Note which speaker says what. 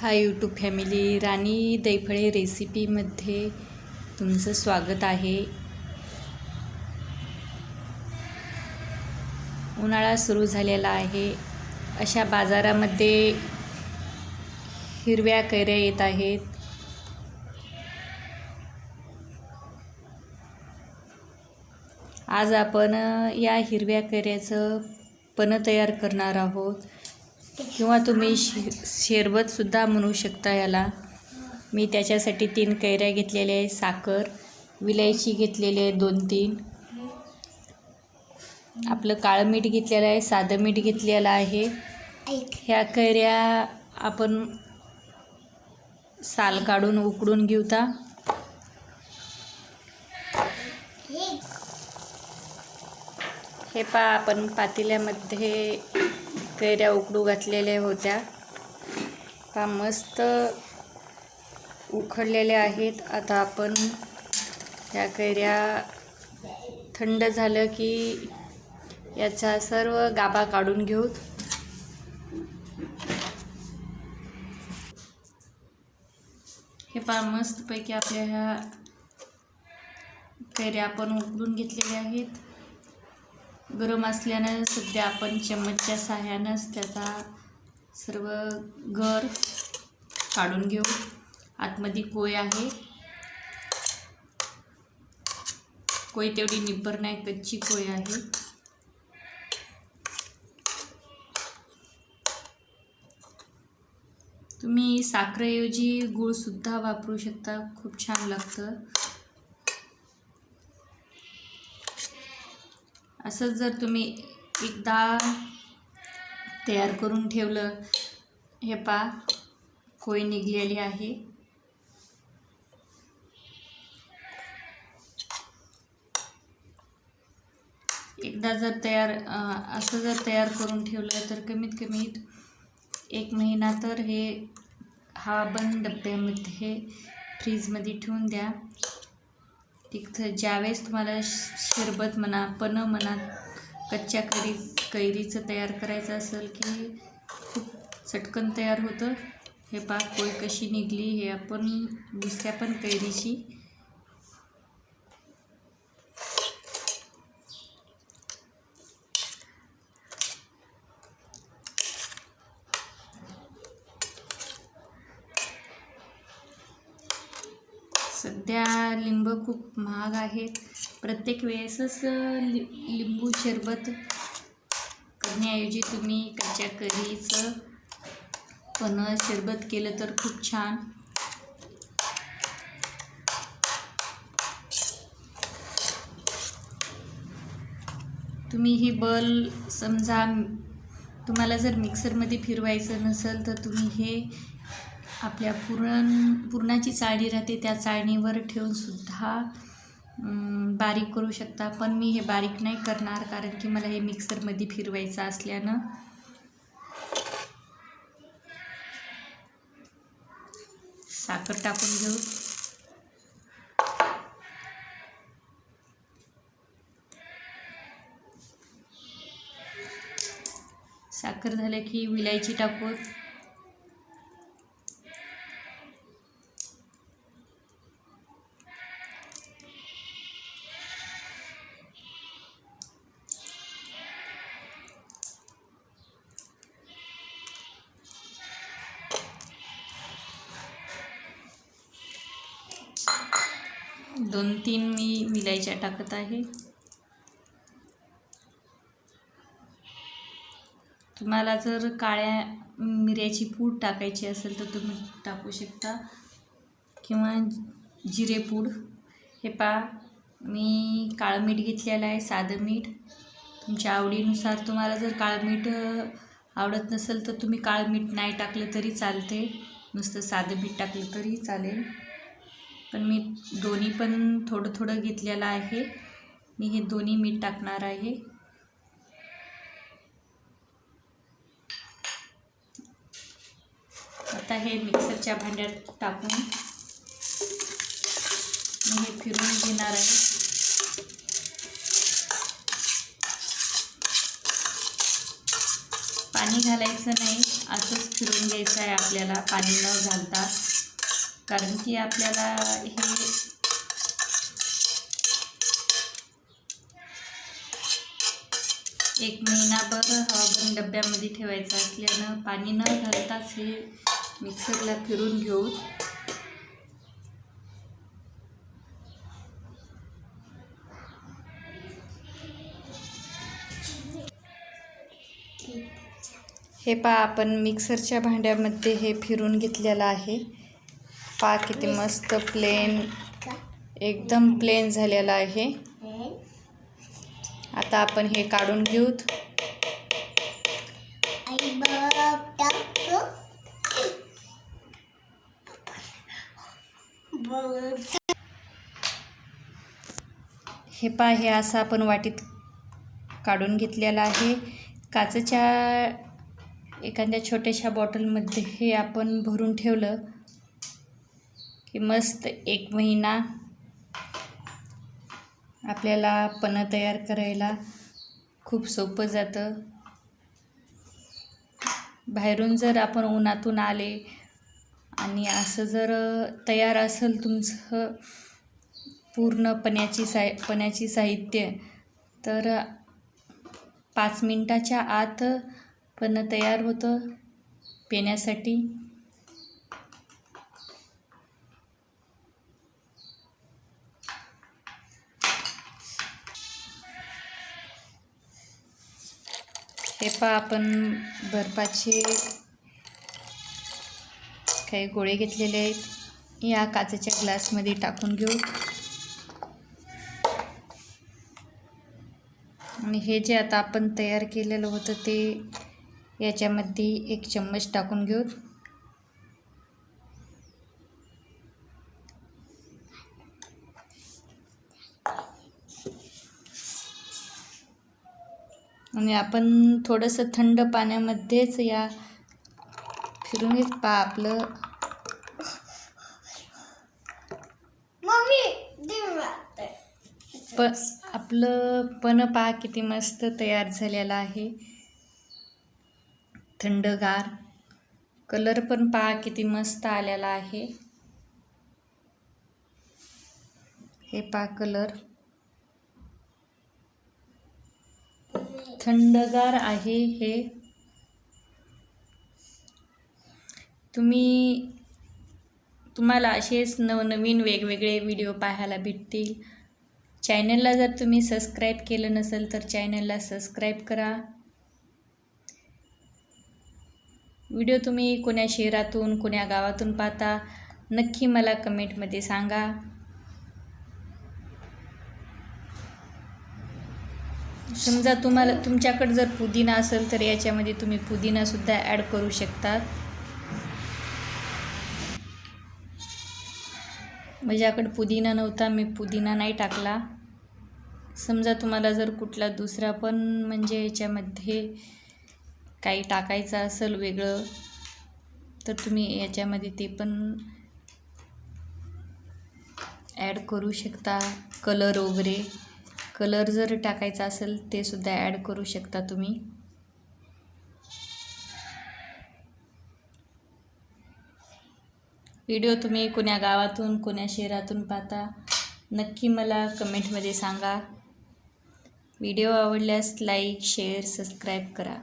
Speaker 1: Hi YouTube family राणी दैफळे रेसिपीमध्ये तुमचं स्वागत आहे. उन्हाळा सुरू झालेला आहे. अशा बाजारामध्ये हिरव्या कैऱ्या येत आहेत. आज आपण या हिरव्या कैऱ्याचं पनं तयार करणार आहोत. किंवा तुम्ही शे शेरबतसुद्धा म्हणू शकता याला. मी त्याच्यासाठी तीन कैऱ्या घेतलेल्या आहे साखर विलायची घेतलेली आहे दोन तीन. आपलं काळं मीठ घेतलेलं आहे साधं मीठ घेतलेलं आहे. ह्या कैऱ्या आपण साल काढून उकडून घेऊता. हे पा आपण पातेल्यामध्ये कैऱ्या उकडू घातलेल्या होत्या. पा मस्त उखडलेल्या आहेत. आता आपण ह्या कैऱ्या थंड झालं की याचा सर्व गाबा काढून घेऊ. हे फार मस्तपैकी आपल्या ह्या कैऱ्या आपण उकडून घेतलेल्या आहेत. गरम असल्यानं सध्या आपण चम्मचच्या साह्यानंच त्याचा सर्व गर काढून घेऊ. आतमध्ये कोय आहे. कोय तेवढी निब्बर नाही कच्ची कोय आहे. तुम्ही साखरेऐवजी गूळसुद्धा वापरू शकता खूप छान लागतं. असंच जर तुम्ही एकदा तयार करून ठेवलं हे पा कोय निघलेली आहे. एकदा जर तयार असं जर तयार करून ठेवलं तर कमीत कमी एक महिना तर हे हा बंद डब्यामध्ये फ्रीजमध्ये ठेवून द्या. तिथं ज्यावेळेस तुम्हाला श- शरबत म्हणा पनं म्हणा कच्च्या कैरी कैरीचं तयार करायचं असेल की खूप चटकन तयार होतं हे पाक कोय कशी निघली हे आपण दुसऱ्या पण कैरीची सध्या लिंब खूप महाग आहेत. प्रत्येक वेळेसच लि लिंबू शरबत करण्याऐवजी तुम्ही कच्च्या करीचं पण शरबत केलं तर खूप छान. तुम्ही ही बल समजा तुम्हाला जर मिक्सरमध्ये फिरवायचं नसेल तर तुम्ही हे आपल्या पुरण पुरणाची चाळणी राहते त्या चाळणीवर ठेवूनसुद्धा बारीक करू शकता. पण मी हे बारीक नाही करणार कारण की मला हे मिक्सरमध्ये फिरवायचं असल्यानं. साखर टाकून घेऊ. साखर झालं की विलायची टाकू दोन तीन मी विलायच्या टाकत आहे. तुम्हाला जर काळ्या मिऱ्याची पूड टाकायची असेल तर तुम्ही टाकू शकता. किंवा जिरे पूड. हे पा मी काळं मीठ घेतलेलं आहे साधं मीठ. तुमच्या आवडीनुसार तुम्हाला जर काळं मीठ आवडत नसेल तर तुम्ही काळं मीठ नाही टाकलं तरी चालते. नुसतं साधं मीठ टाकलं तरी चालेल. पण मी दोन्ही पण थोडं थोडं घेतलेलं आहे. मी हे दोन्ही मीठ टाकणार आहे. आता हे मिक्सरच्या भांड्यात टाकून मी हे फिरून घेणार आहे. पाणी घालायचं नाही असंच फिरून घ्यायचं आहे आपल्याला. पाणी न घालता. कारण की आपल्याला हे एक महिनाभर हवाबंद डब्यामध्ये ठेवायचं असल्यानं पाणी न घालताच हे मिक्सरला फिरून घेऊ. हे पा आपण मिक्सरच्या भांड्यामध्ये हे फिरून घेतलेलं आहे. पा किती मस्त प्लेन एकदम प्लेन झालेला आहे. आता आपण हे काढून घेऊत. हे पा हे असं आपण वाटीत काढून घेतलेलं आहे. काचेच्या एखाद्या छोट्याशा बॉटलमध्ये हे आपण भरून ठेवलं. की मस्त एक महिना आपल्याला पणं तयार करायला खूप सोपं जातं. बाहेरून जर आपण उन्हातून आले आणि असं जर तयार असेल तुमचं पूर्ण पण्याची साय पण्याची साहित्य तर पाच मिनटाच्या आत पण तयार होतं पिण्यासाठी. हे पहा आपण बर्फाचे काही गोळे घेतलेले आहेत. या काचेच्या ग्लासमध्ये टाकून घेऊ. आणि हे जे आता आपण तयार केलेलं होतं ते याच्यामध्ये एक चम्मच टाकून घेऊ. आणि आपण थोडंसं थंड पाण्यामध्येच या फिरून पा आपलं. प आपलं पण पहा किती मस्त तयार झालेलं आहे. थंडगार कलर पण पहा किती मस्त आलेला आहे. हे पहा कलर. थंडगार आहे हे. तुम्ही तुम्हाला असेच नवनवीन वेगवेगळे व्हिडिओ पाहायला भेटतील. चॅनलला जर तुम्ही सबस्क्राईब केलं नसेल तर चॅनलला सबस्क्राईब करा. व्हिडिओ तुम्ही कोण्या शहरातून कोण्या गावातून पाहता नक्की मला कमेंटमध्ये सांगा. समजा तुम्हाला तुमच्याकडे जर पुदिना असेल तर याच्यामध्ये तुम्ही पुदिनासुद्धा ॲड करू शकतात. म्हणजे माझ्याकडे पुदिना नव्हता मी पुदिना नाही टाकला. समजा तुम्हाला जर कुठला दुसरा पण म्हणजे याच्यामध्ये काही टाकायचं असेल वेगळं तर तुम्ही याच्यामध्ये ते पण ॲड करू शकता कलर वगैरे. कलर जर टाकायचा असेल ते सुद्धा ॲड करू शकता तुम्ही. व्हिडिओ तुम्ही कोण्या गावातून कोण्या शहरातून पाहता नक्की मला कमेंटमध्ये सांगा. व्हिडिओ आवडल्यास लाईक शेअर सबस्क्राईब करा.